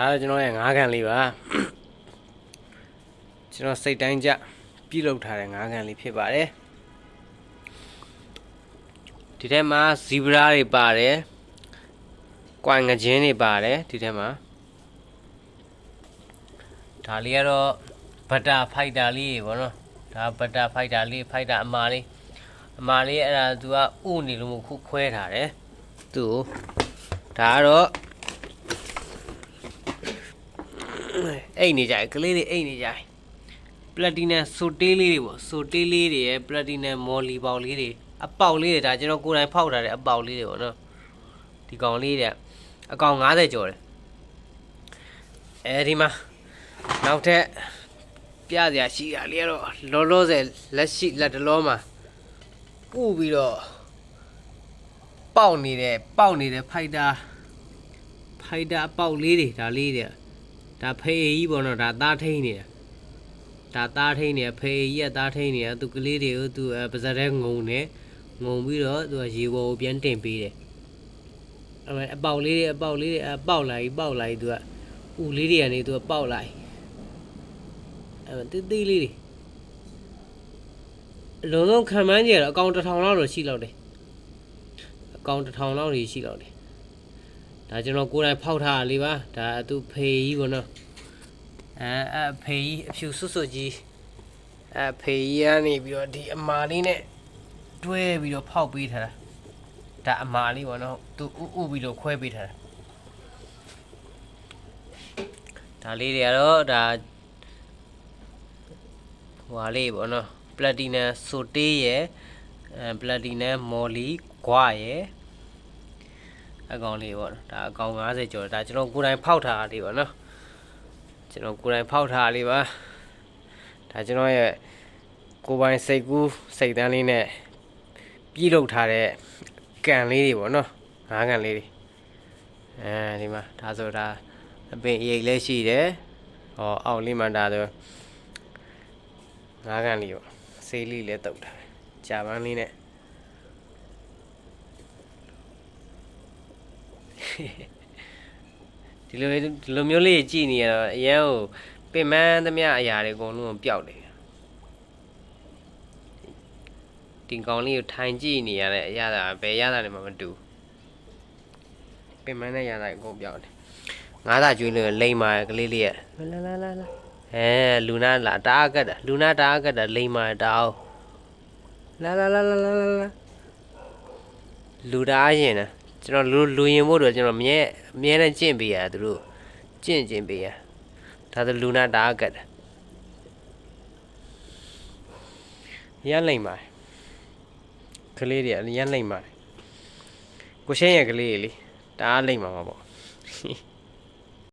ဒါကတော့ကျွန်တော်ရဲ့ငါးကန်လေးပါကျွန်တော်စိတ်တိုင်းကြပြုလုပ်ထားတဲ့ငါးကန်လေးဖြစ်ပါတယ်ဒီထဲမှာဇီဘရာတွေပါတယ်ကွိုင်ငချင်းတွေပါတယ်ဒီထဲမှာဒါလေးကတော့ဘတ်တာဖိုက်တာလေးတွေပေါ့နော်ဒါဘတ်တာဖိုက်တာလေးဖိုက်တာအမာလေးအမာလေးအဲ့ဒါသူကဥနေလို့မခုခွဲထားတယ်သူ့ကိုဒါကတော့ အိတ်နေကြတယ်ကလေးတွေအိတ်နေကြတယ်ပလက်တီနမ်ဆိုတေးလေးတွေပေါ့ဆိုတေးလေးတွေရဲ့ပလက်တီနမ်မော်လီပေါက်လေးတွေအပေါက်လေးတွေဒါကျွန်တော်ကိုယ်တိုင်ဖောက်ထားတဲ့အပေါက်လေးတွေပေါ့နော်ဒီကောင်လေးတွေကအကောင်90ကျော်တယ်အဲဒီမှာနောက်ထပ်ပြစရာရှိတာလေးကတော့လောလောဆယ်လက်ရှိလက်တလောမှာပူပြီးတော့ပေါက်နေတဲ့ပေါက်နေတဲ့ဖိုက်တာဖိုက်တာအပေါက်လေးတွေဒါလေးတွေ ဒါဖေးကြီးပေါ့နော်ဒါသားထိန်နေတာဒါသားထိန်နေဖေးကြီးကသားထိန်နေတာသူကလေးတွေကိုသူအဲပါဇက်ထဲငုံနေငုံပြီးတော့သူကရေပေါ်ကိုပြန်တင်ပေးတယ်အဲမဲ့အပေါက်လေးတွေအပေါက်လေးတွေအပေါက်လာကြီးပေါက်လာကြီးသူကဥလေးတွေကနေသူကပေါက်လာကြီးအဲမဲ့တိတိလေးတွေအလုံးလုံးခံမှန်းကြရတော့အကောင်တစ်ထောင်လောက်တော့ရှိလောက်တယ်အကောင်တစ်ထောင်လောက်ကြီးရှိလောက်တယ် ဒါကျွန်တော်ကိုယ်တိုင်ဖောက်ထားတာလေးပါဒါသူဖေကြီးပေါ့နော်အဲအဖေကြီးအဖြူဆွတ်ဆွတ်ကြီးအဖေကြီးကနေပြီးတော့ဒီအမာလေးနဲ့တွဲပြီးတော့ဖောက်ပေးထားတာဒါအမာလေးပေါ့နော်သူဥဥပြီးတော့ခွဲပေးထားတာဒါလေးတွေကတော့ဒါဟွာလေးပေါ့နော်ပလက်တီနမ်ဆိုတေးရယ်အဲပလက်တီနမ်မော်လီဂွာရယ် အကောင်လေးပေါ့နော်ဒါအကောင်90ကျော်ဒါကျွန်တော်ကိုယ်တိုင်ဖောက်ထားတာလေးပေါ့နော်ကျွန်တော်ကိုယ်တိုင်ဖောက်ထားတာလေးပါဒါကျွန်တော်ရဲ့ကိုယ်ပိုင်စိတ်ကူးစိတ်တန်းလေးနဲ့ပြည်လုပ်ထားတဲ့ကန်လေးတွေပေါ့နော်ငါးကန်လေးတွေအဲဒီမှာဒါဆိုဒါအပင်အရိပ်လည်းရှိတယ်ဟောအောက်လေးမှာဒါဆိုငါးကန်လေးပေါ့ဆေးလေးလည်းတုတ်ထားတယ်ကြာပန်းလေးနဲ့ ဒီလိုဒီလိုမျိုးလေးကြည်နေရတော့အရင်ဟိုပင်မန်းသမျှအရာတွေအကုန်လုံးပျောက်တယ်တင်ကောင်လေးကိုထိုင်ကြည့်နေရတဲ့အရာတာဘယ်ရတာတွေမှမတူပင်မန်းတဲ့ရတာအကုန်ပျောက်တယ်ငါးသာကျွေးလို့လိမ့်မာကလေးလေးရလာလာလာလာအဲလူနာလာတားကတ်တာလူနာတားကတ်တာလိမ့်မာတာအောင်လာလာလာလာလာလာလူတားရင်นะ ကျွန်တော်လူလူရင်ဖို့တော့ကျွန်တော်မြဲအမြဲတမ်းကျင့်ပေးရသူတို့ကျင့်ကျင့်ပေးရဒါဆိုလူနာတားကတ်တာရမ်းလိမ့်ပါတယ်ကလေးတွေရမ်းလိမ့်ပါတယ်ကိုရှင်းရဲ့ကလေးတွေလေတအားလိမ့်မှာပါပေါ့